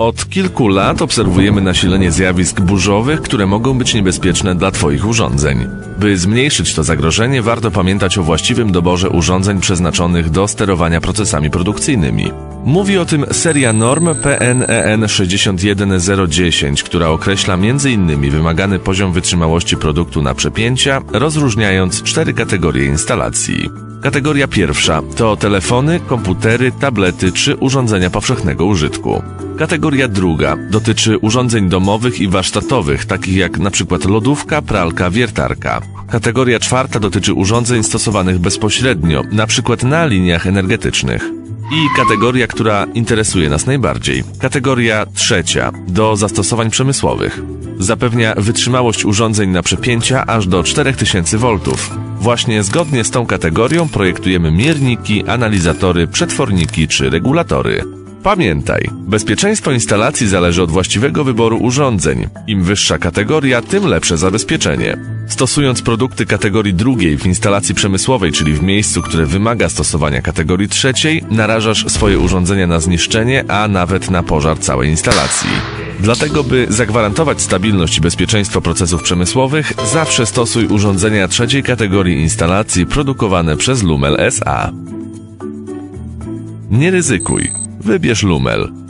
Od kilku lat obserwujemy nasilenie zjawisk burzowych, które mogą być niebezpieczne dla Twoich urządzeń. By zmniejszyć to zagrożenie, warto pamiętać o właściwym doborze urządzeń przeznaczonych do sterowania procesami produkcyjnymi. Mówi o tym seria norm E PNEN 61010, która określa m.in. wymagany poziom wytrzymałości produktu na przepięcia, rozróżniając cztery kategorie instalacji. Kategoria pierwsza to telefony, komputery, tablety czy urządzenia powszechnego użytku. Kategoria druga dotyczy urządzeń domowych i warsztatowych, takich jak np. lodówka, pralka, wiertarka. Kategoria czwarta dotyczy urządzeń stosowanych bezpośrednio, np. na liniach energetycznych. I kategoria, która interesuje nas najbardziej. Kategoria trzecia do zastosowań przemysłowych. Zapewnia wytrzymałość urządzeń na przepięcia aż do 4000 V. Właśnie zgodnie z tą kategorią projektujemy mierniki, analizatory, przetworniki czy regulatory. Pamiętaj, bezpieczeństwo instalacji zależy od właściwego wyboru urządzeń. Im wyższa kategoria, tym lepsze zabezpieczenie. Stosując produkty kategorii drugiej w instalacji przemysłowej, czyli w miejscu, które wymaga stosowania kategorii trzeciej, narażasz swoje urządzenia na zniszczenie, a nawet na pożar całej instalacji. Dlatego, by zagwarantować stabilność i bezpieczeństwo procesów przemysłowych, zawsze stosuj urządzenia trzeciej kategorii instalacji produkowane przez Lumel SA. Nie ryzykuj. Wybierz Lumel.